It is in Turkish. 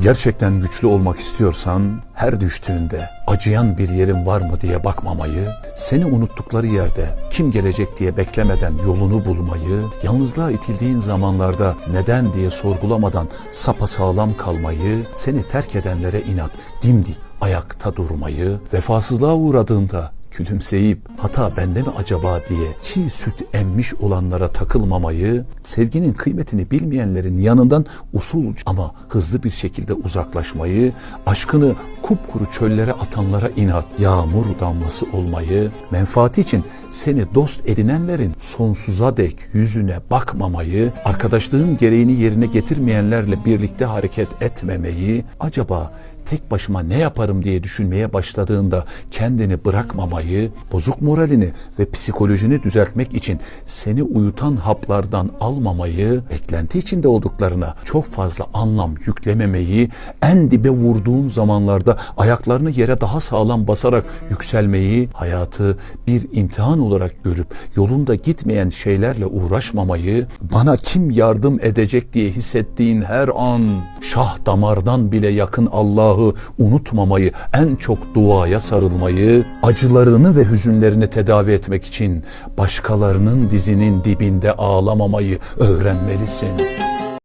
Gerçekten güçlü olmak istiyorsan her düştüğünde acıyan bir yerin var mı diye bakmamayı, seni unuttukları yerde kim gelecek diye beklemeden yolunu bulmayı, yalnızlığa itildiğin zamanlarda neden diye sorgulamadan sapasağlam kalmayı, seni terk edenlere inat, dimdik ayakta durmayı, vefasızlığa uğradığında gülümseyip hata bende mi acaba? diye çiğ süt emmiş olanlara takılmamayı, sevginin kıymetini bilmeyenlerin yanından usulca ama hızlı bir şekilde uzaklaşmayı, aşkını kupkuru çöllere atanlara inat, yağmur damlası olmayı, menfaati için seni dost edinenlerin sonsuza dek yüzüne bakmamayı, arkadaşlığın gereğini yerine getirmeyenlerle birlikte hareket etmemeyi, acaba tek başıma ne yaparım diye düşünmeye başladığında kendini bırakmamayı, bozuk moralini ve psikolojini düzeltmek için seni uyutan haplardan almamayı, beklenti içinde olduklarına çok fazla anlam yüklememeyi, en dibe vurduğun zamanlarda ayaklarını yere daha sağlam basarak yükselmeyi, hayatı bir imtihan olarak görüp yolunda gitmeyen şeylerle uğraşmamayı, bana kim yardım edecek diye hissettiğin her an şah damardan bile yakın Allah'ı unutmamayı, en çok duaya sarılmayı, acılarını ve hüzünlerini tedavi etmek için başkalarının dizinin dibinde ağlamamayı öğrenmelisin.